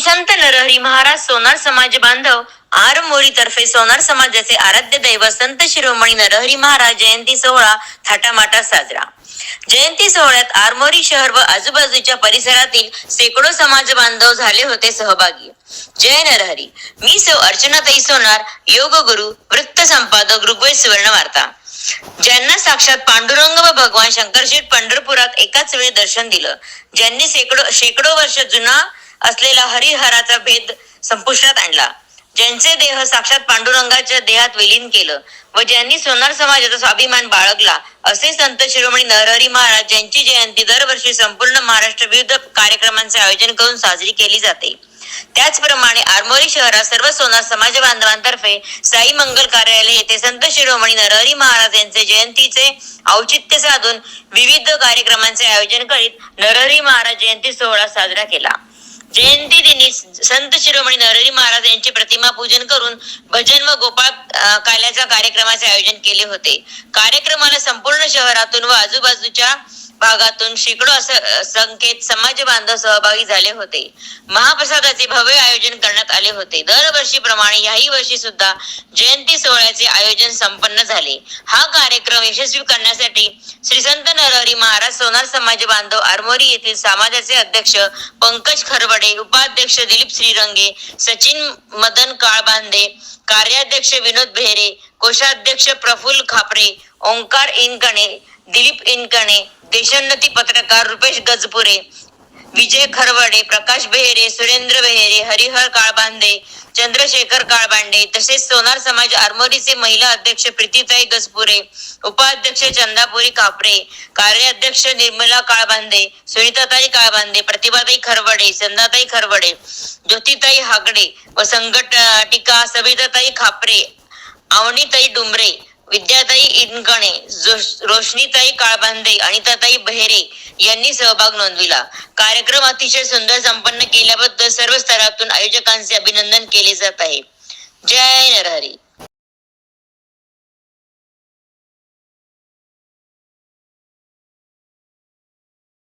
संत नरहरी महाराज सोनार समाज बांधव आर मोरी तर्फे सोनार समाजाचे आराध्य दैव संत शिरोमणी नरहरी महाराज जयंती सोहळा थाटामाटात साजरा. जयंती सोहळ्यात आरमोरी शहर व आजूबाजूच्या परिसरातील शेकडो समाज बांधव झाले होते सहभागी. जय नरहरी. मी सौ अर्चनाताई सोनार योग गुरु वृत्त संपादक ऋग्वेद सुवर्ण वार्ता. ज्यांना साक्षात पांडुरंग व भगवान शंकरशेठ पंढरपुरात एकाच वेळी दर्शन दिलं. ज्यांनी शेकडो शेकडो वर्ष जुना असलेला हरिहराचा भेद संपुष्टात आणला. ज्यांचे देह साक्षात पांडुरंगाच्या देहात विलीन केलं व ज्यांनी सोनार समाजाचा स्वाभिमान बाळगला असे संत शिरोमणी नरहरी महाराज यांची जयंती दरवर्षी संपूर्ण महाराष्ट्र विविध कार्यक्रमांचे आयोजन करून साजरी केली जाते. त्याचप्रमाणे आरमोरी शहरात सर्व सोनार समाज बांधवांतर्फे साई मंगल कार्यालय येथे संत शिरोमणी नरहरी महाराज यांचे जयंतीचे औचित्य साधून विविध कार्यक्रमांचे आयोजन करीत नरहरी महाराज जयंती सोहळा साजरा केला. जयंती दिनी संत शिरोमणी नरहरी महाराज यांची प्रतिमा पूजन करून भजन व गोपाळ अं, काल्याच्या कार्यक्रमाचे आयोजन केले होते. कार्यक्रमाला संपूर्ण शहरातून व आजूबाजूच्या भागातून शेकडो संकेत संख्येत समाज बांधव सहभागी झाले होते. महाप्रसादाचे भव्य आयोजन करण्यात आले होते. दरवर्षीप्रमाणे याही वर्षी सुद्धा जयंती सोहळ्याचे आयोजन संपन्न झाले. हा कार्यक्रम यशस्वी करण्यासाठी श्री संत नरहरी महाराज सोनार समाज बांधव आरमोरी येथील समाजाचे अध्यक्ष पंकज खरवडे उपाध्यक्ष दिलीप श्रीरंगे सचिन मदन काळबांदे कार्याध्यक्ष विनोद बेहरे कोषाध्यक्ष प्रफुल्ल खापरे ओंकार इनकणे दिलीप इनकणे देशोन्नती पत्रकार रुपेश गजपुरे विजय खरवडे प्रकाश बेहेरे सुरेंद्र बेहेरे हरिहर काळबांदे चंद्रशेखर काळबांडे तसेच सोनार समाज आरमोरीचे महिला अध्यक्ष प्रीतीताई गजपुरे उपाध्यक्ष चंदापुरी कापरे कार्याध्यक्ष निर्मला काळबांदे सुनीताताई काळबांदे प्रतिभाताई खरवडे चंदाताई खरवडे ज्योतिताई हागडे व संघटिका सविताताई खापरे आवनीताई डुमरे विद्याताई इनगणे रोशनीताई काळबांदे अनिताताई बहेरे यांनी सहभाग नोंदविला. कार्यक्रम अतिशय सुंदर संपन्न केल्याबद्दल सर्व स्तरातून आयोजकांचे अभिनंदन केले जात आहे. जय नरहरी.